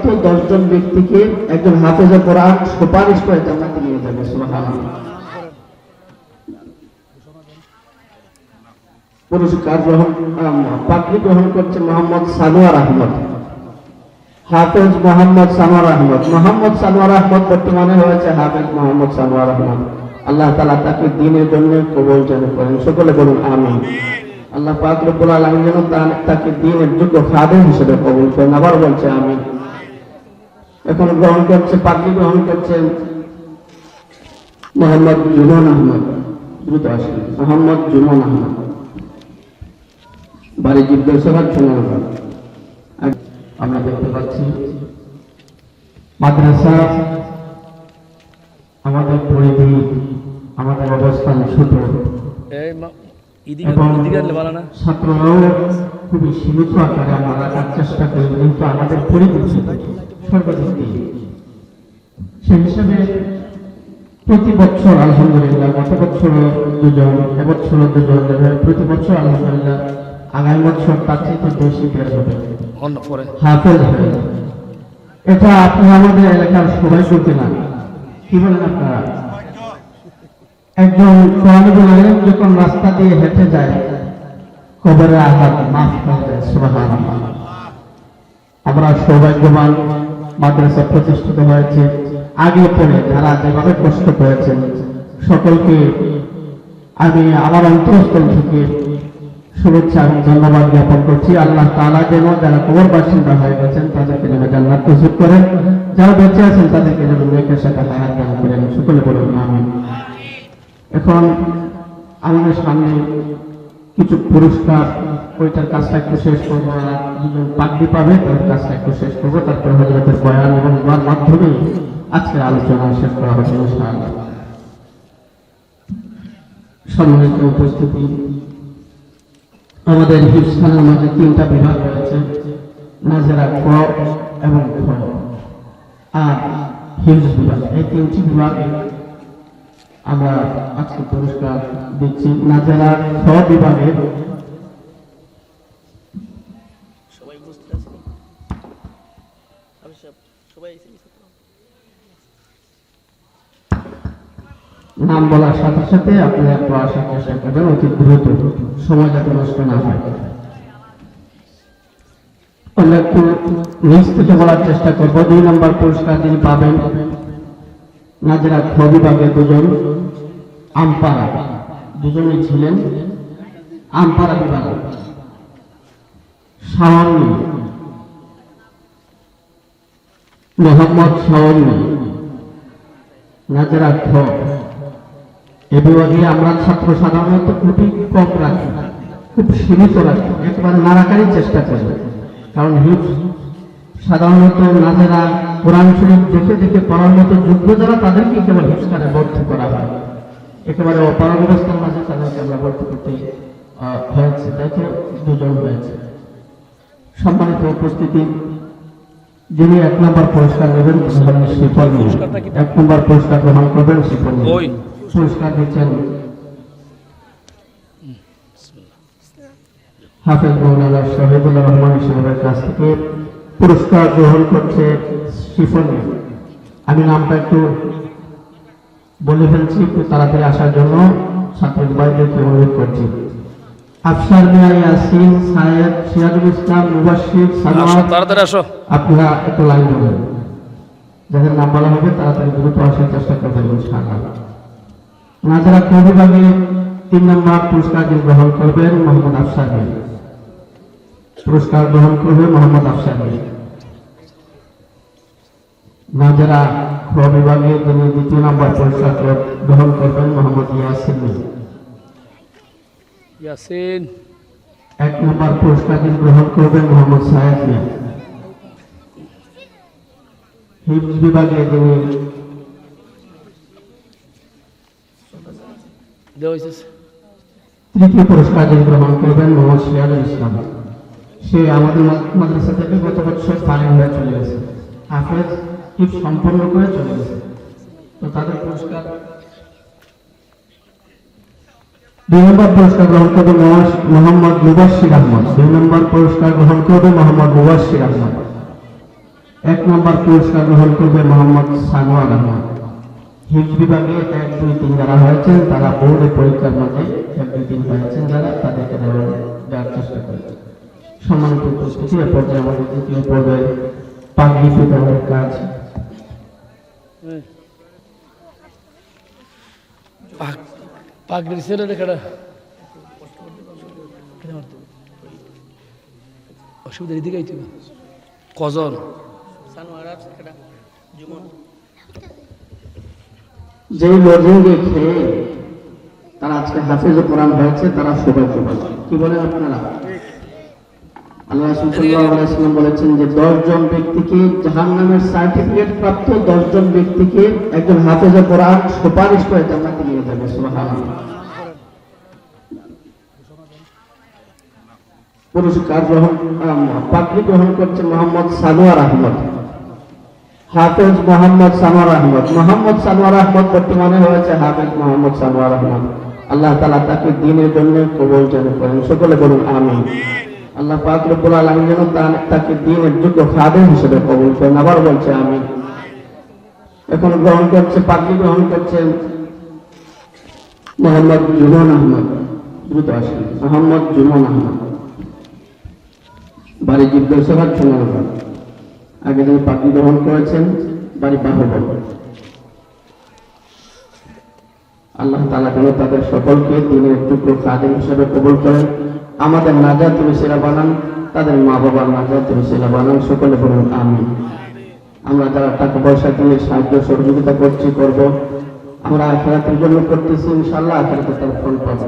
মাত্র দশজন ব্যক্তিকে একজন হাফেজে কোরআন সুপারিশ করে জান্নাতে নিয়ে যাবে পুরস্কার গ্রহণ পাগড়ি গ্রহণ করছে মোহাম্মদ সানোয়ার আহমদ। হাফেজ মোহাম্মদ সানোয়ার আহমদ। মোহাম্মদ সানোয়ার আহমদ বর্তমানে হয়েছে হাফেজ মোহাম্মদ সানোয়ার আহমদ। আল্লাহ তালা তাকে দিনের জন্য কবল যেন করেন। সকলে বলুন আমি আল্লাহ পাক রব্বুল আলামিন যেন তাকে দিনের যোগ্য খাদেম হিসেবে কবুল করেন। আবার বলছে আমি এখন গ্রহণ করছে পাগড়ি গ্রহণ করছেন মোহাম্মদ জুমন আহমদ। দ্রুত আসেন। মোহাম্মদ জুমন আহমদ। বাড়ি জিজ্ঞাসাবাদ সোনারগাঁ আমরা দেখতে পাচ্ছি মাদ্রাসা আমাদের পরিধি আমাদের অবস্থান ছোট। এবং ছাত্ররাও খুবই সীমিত আকারে আমরা রাখার চেষ্টা করি কিন্তু আমাদের পরিধি ছোট। সেই হিসাবে প্রতি বছর আলহামদুলিল্লাহ গত বছর দুজন এবছর দুজন প্রতি বছর আলহামদুলিল্লাহ আগামী বছর তার চেয়ে বেশি বের হবে হাফেজ হয়ে এটা আপনি আমাদের এলাকার সবাই করতে না কি বলেন আপনারা? একজন যখন রাস্তা দিয়ে হেঁটে যায় কবরে আঘাত মাফ হয়ে যায় আমরা সৌভাগ্যবান মাদ্রাসা প্রতিষ্ঠিত হয়েছে, আগে পরে যারা যেভাবে কষ্ট করেছেন সকলকে আমি আমার অন্তরস্থল থেকে শুভেচ্ছা এবং ধন্যবাদ জ্ঞাপন করছি। আল্লাহ তাআলা যেন, যারা কবর বাসিন্দা হয়ে গেছেন, তাদেরকে যেন জান্নাত নসিব করেন। যারা বেঁচে আছেন, তাদেরকে যেন নেকের সাথে হায়াত দান করেন। সকলে বলুন, আমিন। এখন আমাদের সামনে কিছু পুরস্কার, ওইটার কাজটা একটু শেষ করব। পাগড়ি পাবে তাদের কাজটা একটু শেষ করব, তারপরে হজরতের বয়ান এবং দোয়ার মাধ্যমে আজকের আলোচনা শেষ করা হবে সম্মানিত উপস্থিতি, আমাদের হিফসানের মাঝে তিনটা বিভাগ রয়েছে, নাজেরা ক এবং খ। আর হিফজ বিভাগ, এই তিনটি বিভাগে আমরা আজকে পুরস্কার দিচ্ছি। নাজেরা খ বিভাগের সবাই বুঝতে আছে আমি সব সবাই এসে গেছে তো। নাম বলার সাথে সাথে আপনি একটু আসার চেষ্টা করবেন, অতি দ্রুত সময় যাতে নষ্ট না হয়। আমরা একটু নিচ থেকে বলার চেষ্টা করব। দুই নম্বর পুরস্কার যিনি পাবেন নাজেরা খ বিভাগে দুজন, আমপাড়া। দুজনই ছিলেন আমপাড়া বিভাগে শাওয়ানি মোহাম্মদ শাওয়ানি নাজেরা খ। এ বিভাগে আমরা ছাত্র সাধারণত খুবই কম রাখি, খুব সীমিত রাখি, একেবারে নাড়াকারই চেষ্টা করি কারণ হিফ সাধারণত নাজেরা কোরআন শরীফ দেখে দেখে পড়ার মতো যোগ্য যারা, তাদেরকে কেবল হিফকারে ভর্তি করা হয় একেবারে অপারগ্রস্তের মাঝে তাদেরকে আমরা ভর্তি করতে হয়েছে, দেখে দুজন হয়েছে সম্মানিত উপস্থিতি, যিনি এক নম্বর পুরস্কার নেবেন? এক নম্বর পুরস্কার গ্রহণ করবেন। ওই পুরস্কার দিচ্ছেন হাফেজ মৌলানা শহীদুল্লাহ রহমান সাহেবের কাছ থেকে পুরস্কার গ্রহণ করছে মিয়া। আমি নামটা একটু বলে ফেলছি একটু তাড়াতাড়ি আসার জন্য। ছাত্র ভাইদেরকে অনুরোধ করছি। আফসার মিয়া ইয়াসিন সায়েদ সিরাজুল ইসলাম মুবাশির তাড়াতাড়ি আসো। আপনারা একটু লাইন দেবেন যাদের নাম বলা হবে তাড়াতাড়ি দ্রুত আসার চেষ্টা করবেন ইনশাআল্লাহ। নাজারা ক বিভাগে তিন নম্বর পুরস্কার যিনি গ্রহণ করবেন মোহাম্মদ আফসার মিয়া। পুরস্কার গ্রহণ করবে মোহাম্মদ আফসার মিয়া। নাজারা খ বিভাগে যিনি দ্বিতীয় নম্বর পুরস্কার গ্রহণ করবেন মোহাম্মদ ইয়াসিন মিয়া। ইয়াসিন এক নম্বর পুরস্কার যিনি গ্রহণ করবেন মোহাম্মদ সাহেদ মিয়া হিফজ বিভাগে যিনি দেওয়া তৃতীয় পুরস্কার যিনি গ্রহণ করবেন মোহাম্মদ সিরাজুল ইসলাম। সে আমাদের মাদ্রাসা থেকে গত বছর হয়ে চলে গেছে। হাফেজ হিফ সম্পন্ন করে চলে গেছে। তো তাদের পুরস্কার দুই নম্বর পুরস্কার গ্রহণ করবে মোহাম্মদ- মুবাশির আহমদ। দুই নম্বর পুরস্কার গ্রহণ করবে মোহাম্মদ মুবাশির আহমদ। এক নম্বর পুরস্কার গ্রহণ করবে মোহাম্মদ সানোয়ার আহমদ। হিফজ বিভাগে এক দুই তিন যারা হয়েছেন তারা বোর্ডে পরীক্ষার মধ্যে এক দুই তিন হয়েছেন যারা তাদেরকে দেওয়ার দেওয়ার চেষ্টা করবে সম্মানিত উপস্থিতি এ পর্যায়ে আমাদের দ্বিতীয় পর্বে পাগড়ি বিতরণের কাজ। পাগড়ি অসুবিধা এদিকে। কজন? যেই লজিংয়ে খেয়ে তারা আজকে হাফিজ কোরআন হয়েছে, তারা সৌভাগ্যবান কি বলেন আপনারা? বলেছেন যে ব্যক্তিকে সার্টিফিকেট প্রাপ্ত দশজন ব্যক্তিকে একজন হাফেজ সুপারিশ করে পুরস্কার গ্রহণ পাগড়ি গ্রহণ করছে মোহাম্মদ সানোয়ার আহমদ। হাফেজ মোহাম্মদ সানোয়ার আহমদ। মোহাম্মদ সানোয়ার আহমদ বর্তমানে হয়েছে হাফেজ মোহাম্মদ সানোয়ার আহমদ। আল্লাহ তালা তাকে দিনের জন্য কবল যেন করেন। সকলে বলুন আমি আল্লাহ পাক রব্বুল আলামিন যেন তাকে দিনের যোগ্য খাদেম হিসেবে কবল করেন। আবার বলছে আমি এখন গ্রহণ করছে, পাগড়ি গ্রহণ করছেন মোহাম্মদ জুমন আহমদ। দ্রুত আসেন। মোহাম্মদ জুমন আহমদ। বাড়ি জিজ্ঞাসাবাদ শোনানো হয় আগে যিনি পাখি গ্রহণ করেছেন, বাড়ি বাহবল আল্লাহ তালা যেন তাদের সকলকে দিনের টুকরো কাদের হিসেবে কবুল করেন। আমাদের নাজাত সেরা বানান, তাদের মা বাবার নাজাত সেরা বানান, সকলে বলুন আমি আমরা যারা টাকা পয়সা দিয়ে সাহায্য সহযোগিতা করছি, করব। আমরা আখেরাতের জন্য করতেছি ইনশাল্লাহ আখেরাতে তার ফল পাবো।